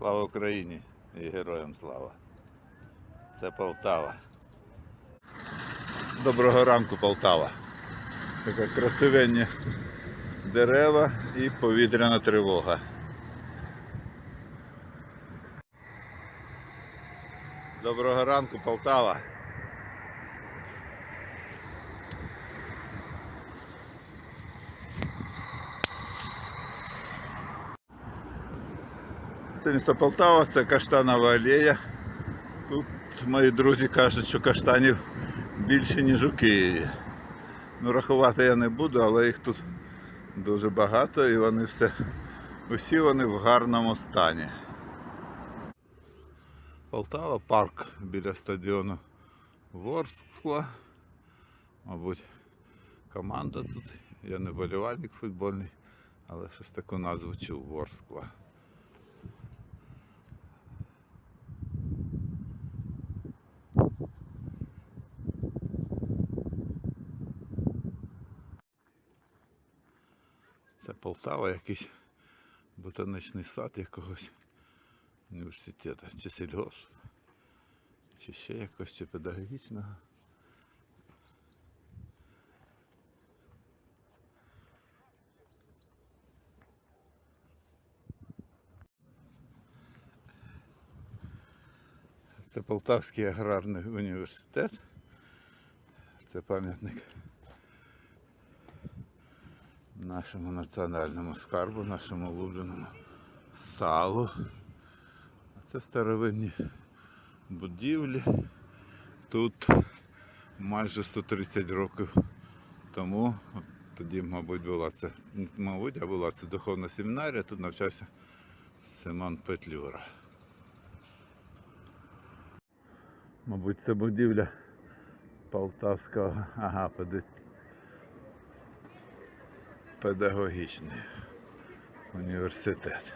Слава Україні і героям слава. Це Полтава. Доброго ранку, Полтава. Така красивенні дерева і повітряна тривога. Доброго ранку, Полтава. Це місто Полтава, це каштанова алея. Тут мої друзі кажуть, що каштанів більше, ніж у Києві. Ну, рахувати я не буду, але їх тут дуже багато і вони все, усі вони в гарному стані. Полтава парк біля стадіону Ворскла. Мабуть, команда тут. Я не болівальник футбольний, але щось таку назву чув Ворскла. Полтава якийсь ботанічний сад якогось університету, чи сільгосп, чи ще якось, чи педагогічного. Це Полтавський аграрний університет. Це пам'ятник нашому національному скарбу, нашому улюбленому салу. Це старовинні будівлі. Тут майже 130 років тому, тоді, мабуть, була це, мабуть, а була це духовна семінарія, тут навчався Симон Петлюра. Мабуть, це будівля Полтавського, ага, педагогічний університет.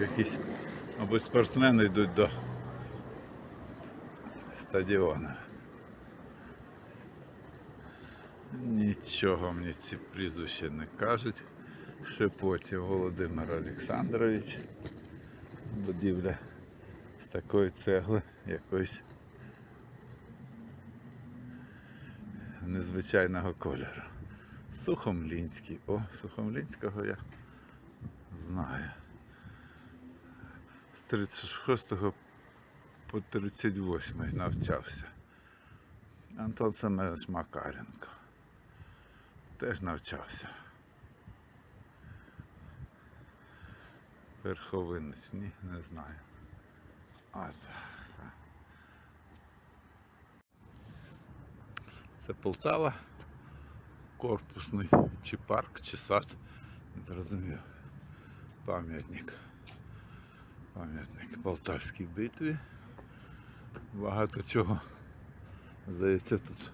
Якісь, мабуть, спортсмени йдуть до стадіону. Нічого мені ці прізвища не кажуть. Шепотів Володимир Олександрович. Будівля з такої цегли якоїсь незвичайного кольору. Сухомлінський. О, Сухомлінського я знаю. З 36 по 38 навчався. Антон Семенович Макаренко. Теж навчався. Верховинець, ні, не знаю. От. Це Полтава, корпусний чи парк, чи сад. Не зрозумів. Пам'ятник. Пам'ятник Полтавській битві. Багато чого. Здається, тут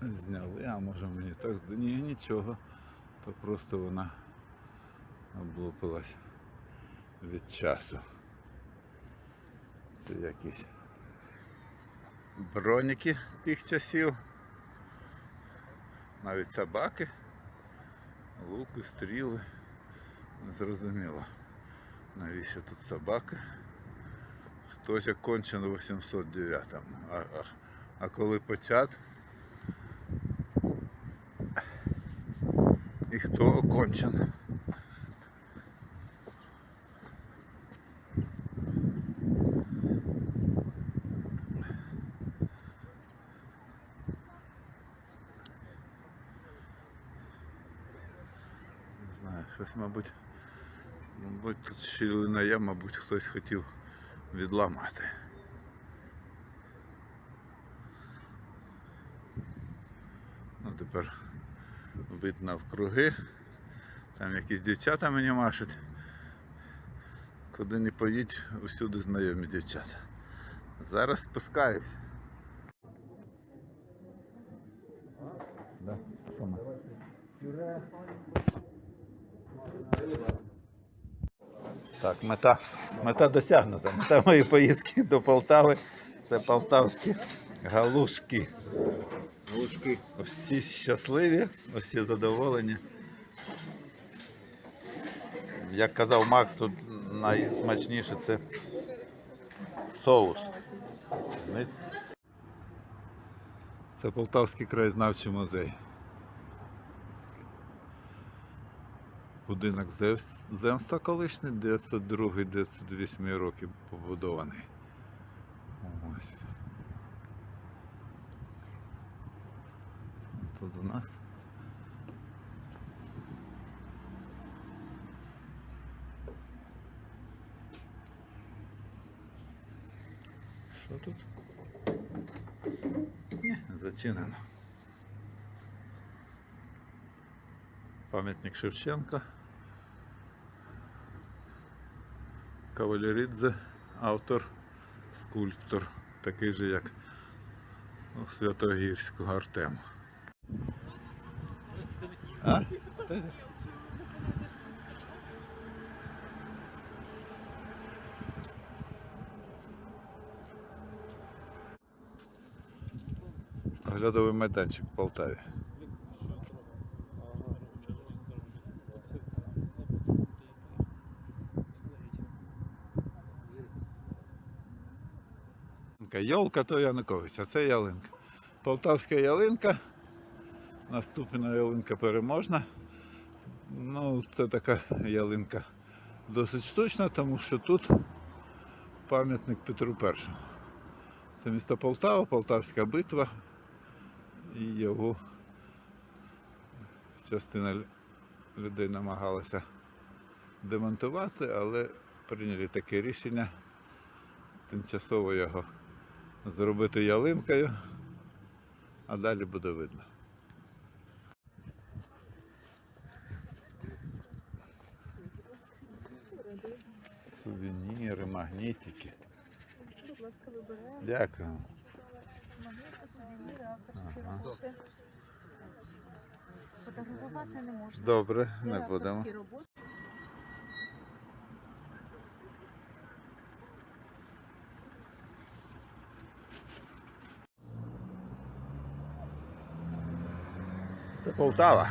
зняли, а може мені так Ні, нічого. То просто вона облупилась від часу. Це якісь броніки тих часів. Навіть собаки, луки, стріли. Незрозуміло. Навіщо тут собака? Хтось окончен у 809-му. А, а, а коли почат? І хто окончен? Не знаю, щось, мабуть, мабуть, тут щілина є, мабуть, хтось хотів відламати. Ну, тепер вид навкруги. Там якісь дівчата мені машуть. Куди не поїдь, усюди знайомі дівчата. Зараз спускаюсь. Так, мета, мета досягнута. Мета моєї поїздки до Полтави. Це полтавські галушки. Галушки. Всі щасливі, всі задоволені. Як казав Макс, тут найсмачніше це соус. Це Полтавський краєзнавчий музей. Будинок земс- земства колишній 902-908 років побудований. Ось. Тут у нас. Що тут? Ні, зачинено. Пам'ятник Шевченка. Кавалерідзе, автор, скульптор, такий же, як Святогірського Артема. А? Оглядовий майданчик в Полтаві. Йолка то Янукович, а це ялинка. Полтавська ялинка. Наступна ялинка переможна. Ну, це така ялинка досить штучна, тому що тут пам'ятник Петру І. Це місто Полтава, Полтавська битва. І його частина людей намагалася демонтувати, але прийняли таке рішення тимчасово його зробити ялинкою, а далі буде видно. Сувеніри, магнітики. Будь ласка, вибираємо Дякую. магніти, сувеніри, авторські Ага. роботи. Фотографувати не можна. Добре, Це не будемо. авторські роботи. Це Полтава.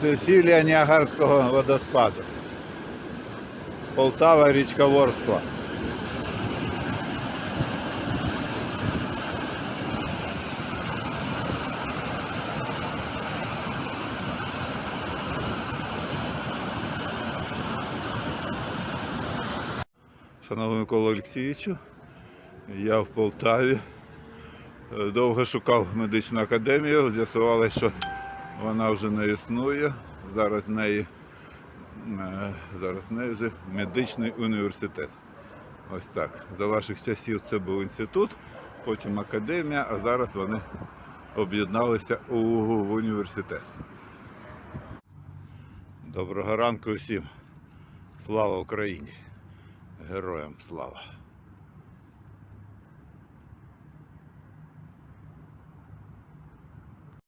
Сесілія Ніагарського водоспаду. Полтава, річка Шановний Микола Олексійовичу, я в Полтаві. Е, Довго шукав медичну академію, з'ясувалося, що вона вже не існує. Зараз в неї, е, зараз в неї вже медичний університет. Ось так. За ваших часів це був інститут, потім академія, а зараз вони об'єдналися у в університет. Доброго ранку всім. Слава Україні! Героям слава!